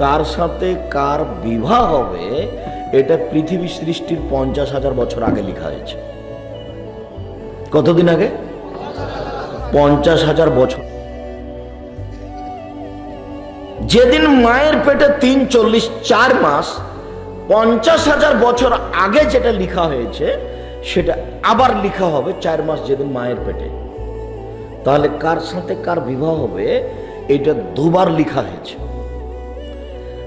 কার সাথে কার বিবাহ হবে, এটা পৃথিবী সৃষ্টির পঞ্চাশ হাজার বছর আগে লেখা হয়েছে। কতদিন আগে? পঞ্চাশ হাজার বছর। যেদিন মায়ের পেটে তিন চল্লিশ চার মাস, পঞ্চাশ হাজার বছর আগে যেটা লেখা হয়েছে, সেটা আবার লেখা হবে চার মাস যেদিন মায়ের পেটে। তাহলে কার সাথে কার বিবাহ হবে, এটা দুবার লেখা হয়েছে।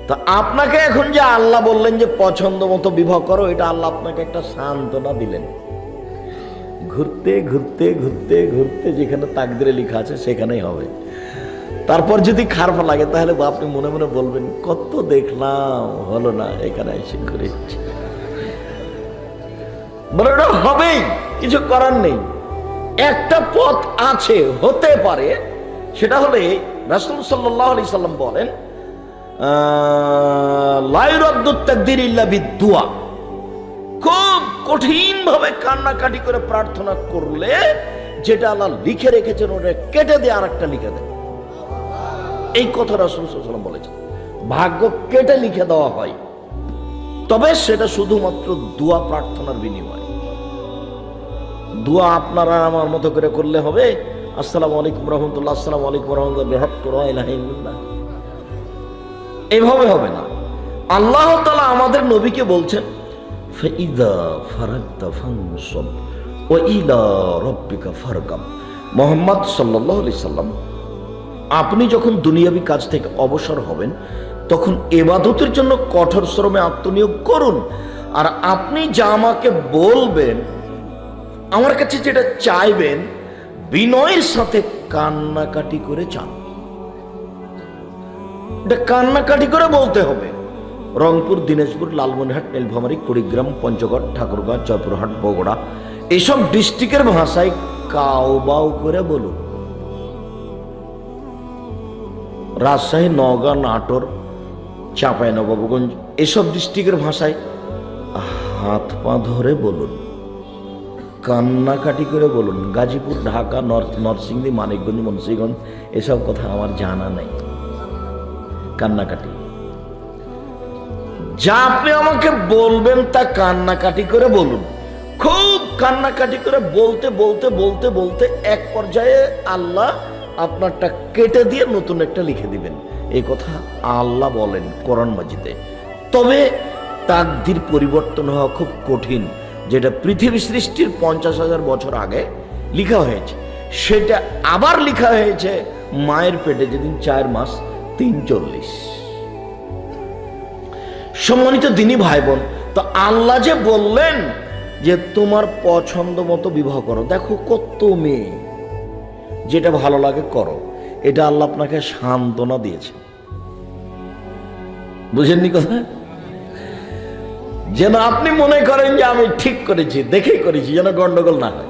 তা আপনাকে এখন যে আল্লাহ বললেন যে পছন্দ মতো বিবাহ করো, এটা আল্লাহ আপনাকে একটা সান্ত্বনা দিলেন। ঘুরতে ঘুরতে ঘুরতে ঘুরতে যেখানে তাকদিরে লেখা আছে সেখানেই হবে। তারপর যদি খারাপ লাগে, তাহলে আপনি মনে মনে বলবেন, কত দেখলাম, হলো না, এখানে এসে ঘুরেছি। বলে ওটা হবেই, কিছু করার নেই। একটা পথ আছে, হতে পারে, সেটা হলে রাসুল সাল্লাহ আলি সাল্লাম বলেন বিদুয়া খুব কঠিন ভাবে কান্নাকাটি করে প্রার্থনা করলে যেটা আল্লাহ লিখে রেখেছেন, ওটা কেটে দিয়ে আর একটা লিখে দেয় এই কথা রাসুল সাল্লাম বলেছেন। ভাগ্য কেটে লিখে দেওয়া হয়। তবে সেটা শুধুমাত্র দোয়া প্রার্থনার বিনিময়। দোয়া আপনারা আমার মতো করে করলে হবে। আসসালামু আলাইকুম রহমতুল্লাহ, আসসালামু আলাইকুম রহমতুল্লাহ বৃহত্তর এভাবে হবে না। আল্লাহ তালা আমাদের নবীকে বলছেন ও ফারকাম মোহাম্মদ আলাইহি সাল্লাম, আপনি যখন দুনিয়াবি কাজ থেকে অবসর হবেন, তখন এবাদতের জন্য কঠোর শ্রমে আত্মনিয়োগ করুন। আর আপনি যা আমাকে বলবেন, আমার কাছে যেটা চাইবেন, বিনয়ের সাথে কান্নাকাটি করে চান। এটা কান্নাকাটি করে বলতে হবে। রংপুর, দিনাজপুর, লালমনিরহাট, নীলফামারী, কুড়িগ্রাম, পঞ্চগড়, ঠাকুরগাঁ, জয়পুরহাট, বগুড়া, এসব ডিস্ট্রিক্টের ভাষায় কাউ বাউ করে বলুন। রাজশাহী, নওগাঁ, নাটোর, চাঁপাই, নবাবগঞ্জ, এসব ডিস্ট্রিক্টের ভাষায় হাত পা ধরে বলুন। কান্নাকাটি করে বলুন। গাজীপুর, ঢাকা, নর্থ, নরসিংদী, মানিকগঞ্জ, মুন্সিগঞ্জ, এসব কথা আমার জানা নাই। কান্নাকাটি। যা আপনি আমাকে বলবেন তা কান্নাকাটি করে বলুন। খুব কান্নাকাটি করে বলতে বলতে বলতে বলতে এক পর্যায়ে আল্লাহ আপনারটা কেটে দিয়ে নতুন একটা লিখে দিবেন। এই কথা আল্লাহ বলেন কোরআন মাজিদে। তবে তাকদির পরিবর্তন হওয়া খুব কঠিন, যেটা পৃথিবী সৃষ্টির পঞ্চাশ হাজার বছর আগে লিখা হয়েছে। সেটা আবার লিখা হয়েছে মায়ের পেটে যেদিন চার মাস তিন চল্লিশ সম্মানিত দিনই ভাই বোন তো আল্লাহ যে বললেন যে তোমার পছন্দ মতো বিবাহ করো, দেখো কত মেয়ে, যেটা ভালো লাগে করো, এটা আল্লাহ আপনাকে সান্ত্বনা দিয়েছে। বুঝেননি কথা? যেন আপনি মনে করেন যে আমি ঠিক করেছি, দেখেই করেছি, যেন গন্ডগোল না হয়।